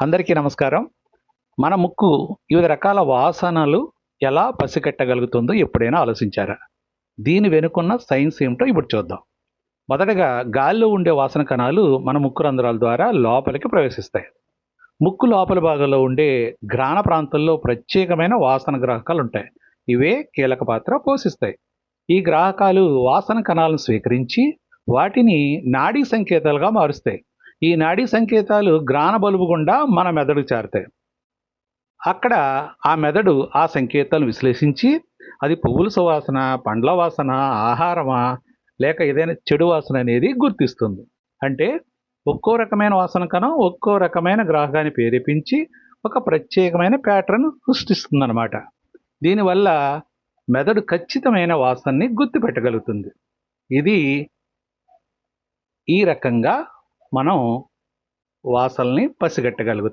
అందరికీ నమస్కారం. మన ముక్కు వివిధ రకాల వాసనలు ఎలా పసిగట్టగలుగుతుందో ఎప్పుడైనా ఆలోచించారా? దీని వెనుకున్న సైన్స్ ఏమిటో ఇప్పుడు చూద్దాం. మొదటగా గాలిలో ఉండే వాసన కణాలు మన ముక్కు రంధ్రాల ద్వారా లోపలికి ప్రవేశిస్తాయి. ముక్కు లోపల భాగంలో ఉండే గ్రాణ ప్రాంతంలో ప్రత్యేకమైన వాసన గ్రాహకాలు ఉంటాయి. ఇవే కీలక పాత్ర పోషిస్తాయి. ఈ గ్రాహకాలు వాసన కణాలను స్వీకరించి వాటిని నాడీ సంకేతాలుగా మారుస్తాయి. ఈ నాడీ సంకేతాలు గ్రాన బలుబు గుండా మన మెదడు చేరతాయి. అక్కడ ఆ మెదడు ఆ సంకేతాలు విశ్లేషించి అది పువ్వుల సువాసన పండ్ల వాసన ఆహారమా లేక ఏదైనా చెడు వాసన అనేది గుర్తిస్తుంది. అంటే ఒక్కో రకమైన వాసన కన్నా ఒక్కో రకమైన గ్రాహకాన్ని ప్రేరేపించి ఒక ప్రత్యేకమైన ప్యాటర్న్ సృష్టిస్తుందన్నమాట. దీనివల్ల మెదడు ఖచ్చితమైన వాసనని గుర్తుపెట్టగలుగుతుంది. ఇది ఈ రకంగా మనం వాసల్ని పసిగట్టగలుగుతాం.